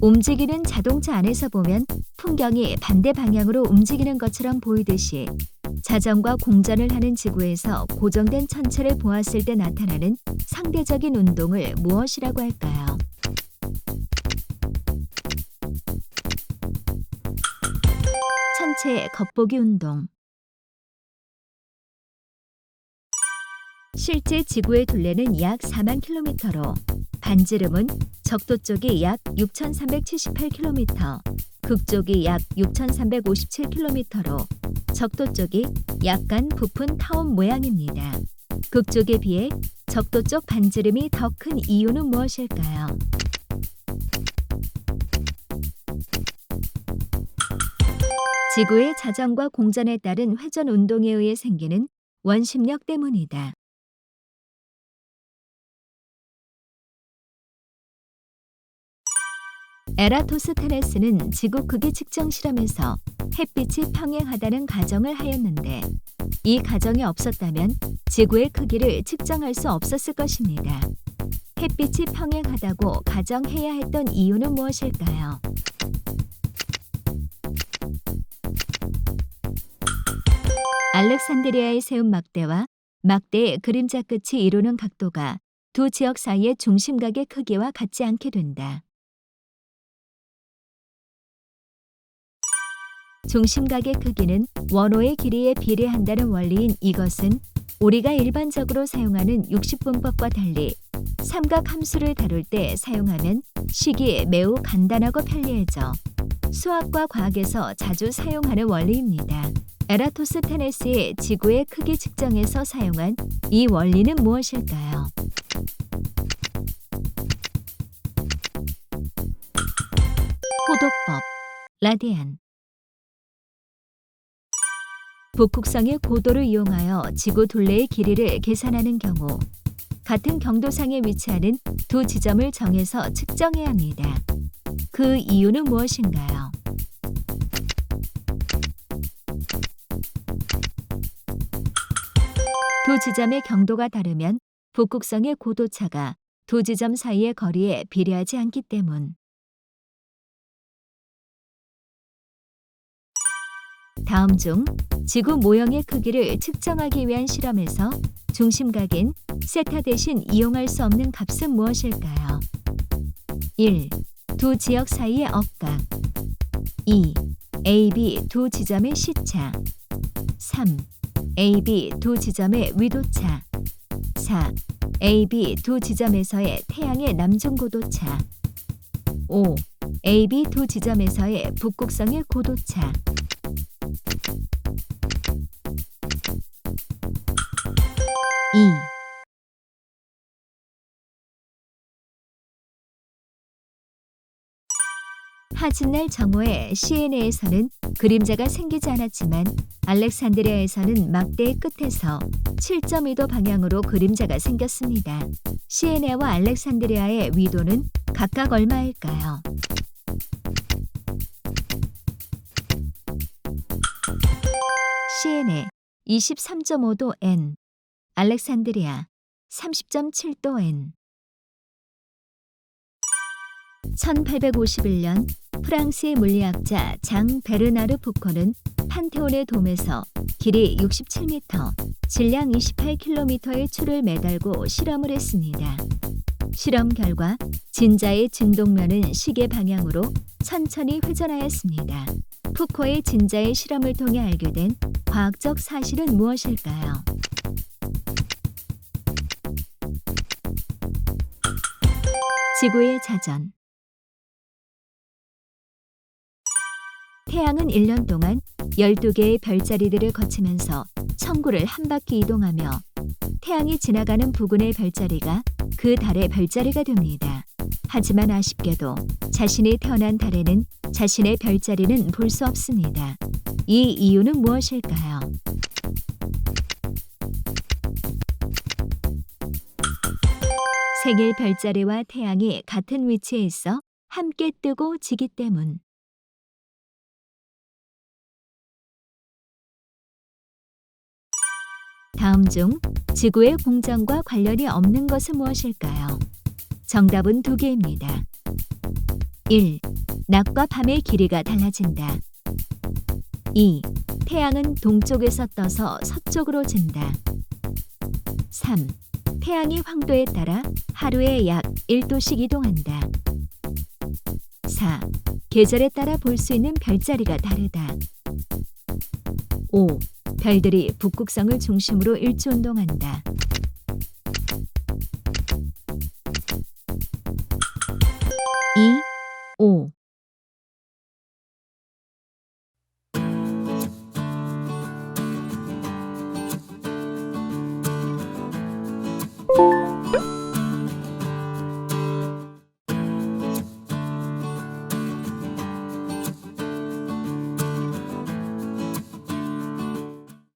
움직이는 자동차 안에서 보면 풍경이 반대 방향으로 움직이는 것처럼 보이듯이 자전과 공전을 하는 지구에서 고정된 천체를 보았을 때 나타나는 상대적인 운동을 무엇이라고 할까요? 천체 겉보기 운동 실제 지구의 둘레는 약 4만 킬로미터로 반지름은 적도 쪽이 약 6,378km, 극쪽이 약 6,357km로 적도 쪽이 약간 부푼 타원 모양입니다. 극쪽에 비해 적도 쪽 반지름이 더 큰 이유는 무엇일까요? 지구의 자전과 공전에 따른 회전 운동에 의해 생기는 원심력 때문이다. 에라토스테네스는 지구 크기 측정 실험에서 햇빛이 평행하다는 가정을 하였는데 이 가정이 없었다면 지구의 크기를 측정할 수 없었을 것입니다. 햇빛이 평행하다고 가정해야 했던 이유는 무엇일까요? 알렉산드리아에 세운 막대와 막대의 그림자 끝이 이루는 각도가 두 지역 사이의 중심각의 크기와 같지 않게 된다. 중심각의 크기는 원호의 길이에 비례한다는 원리인 이것은 우리가 일반적으로 사용하는 60분법과 달리 삼각 함수를 다룰 때 사용하면 식이 매우 간단하고 편리해져 수학과 과학에서 자주 사용하는 원리입니다. 에라토스테네스의 지구의 크기 측정에서 사용한 이 원리는 무엇일까요? 호도법 라디안 북극성의 고도를 이용하여 지구 둘레의 길이를 계산하는 경우 같은 경도상에 위치하는 두 지점을 정해서 측정해야 합니다. 그 이유는 무엇인가요? 두 지점의 경도가 다르면 북극성의 고도차가 두 지점 사이의 거리에 비례하지 않기 때문. 다음 중 지구 모형의 크기를 측정하기 위한 실험에서 중심각인 세타 대신 이용할 수 없는 값은 무엇일까요? 1. 두 지역 사이의 억각 2. AB 두 지점의 시차 3. AB 두 지점의 위도차 4. AB 두 지점에서의 태양의 남중 고도차 5. AB 두 지점에서의 북극성의 고도차 2. 하진날 정오에 시에네에서는 그림자가 생기지 않았지만 알렉산드리아에서는 막대의 끝에서 7.2도 방향으로 그림자가 생겼습니다. 시에네와 알렉산드리아의 위도는 각각 얼마일까요? 시에네 23.5도 N, 알렉산드리아 30.7도 N. 1851년 프랑스의 물리학자 장 베르나르 푸코는 판테온의 돔에서 길이 67m, 질량 28km의 추를 매달고 실험을 했습니다. 실험 결과 진자의 진동면은 시계 방향으로 천천히 회전하였습니다. 푸코의 진자의 실험을 통해 알게 된 과학적 사실은 무엇일까요? 지구의 자전 태양은 1년 동안 12개의 별자리들을 거치면서 천구를 한 바퀴 이동하며 태양이 지나가는 부근의 별자리가 그 달의 별자리가 됩니다. 하지만 아쉽게도 자신이 태어난 달에는 자신의 별자리는 볼 수 없습니다. 이 이유는 무엇일까요? 생일 별자리와 태양이 같은 위치에 있어 함께 뜨고 지기 때문. 다음 중 지구의 공전과 관련이 없는 것은 무엇일까요? 정답은 두 개입니다. 1. 낮과 밤의 길이가 달라진다. 2. 태양은 동쪽에서 떠서 서쪽으로 진다. 3. 태양이 황도에 따라 하루에 약 1도씩 이동한다. 4. 계절에 따라 볼 수 있는 별자리가 다르다. 5. 별들이 북극성을 중심으로 일주 운동한다.